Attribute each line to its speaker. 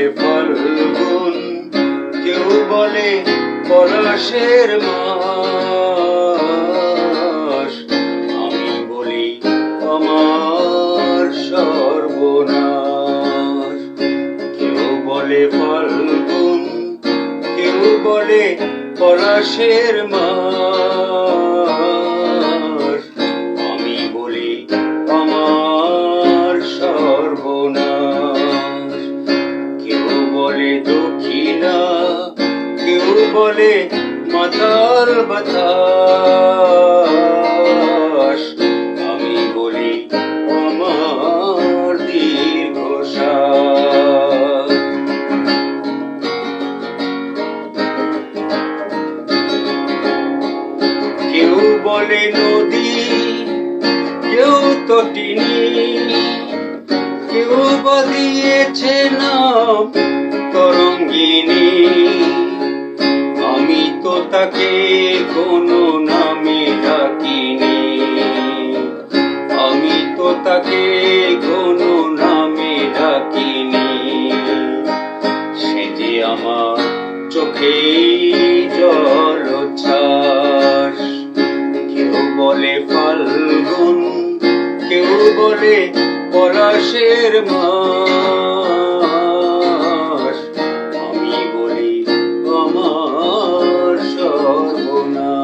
Speaker 1: বলে ফাল্গুন কেউ বলে, পলাশের মাস। আমি বলি, আমার সর্বনাশ। কেউ বলে, ফাল্গুন। কেউ বলে, পলাশের মাস। দক্ষিণা কেউ বলে মাতার বাতাস আমি বলি আমার দীর্ঘশ্বাস। কেউ বলে, নদী, কেউ তটিনী কেউ বা দিয়েছে নাম তরঙ্গিনী আমি তো তাকে কোনো নামে ডাকিনি। আমি তো তাকে কোনো নামে ডাকিনি। সে যে আমার চোখে জল ছাস। কেউ বলে ফাল্গুন, কেউ বলে পলাশের মাস। no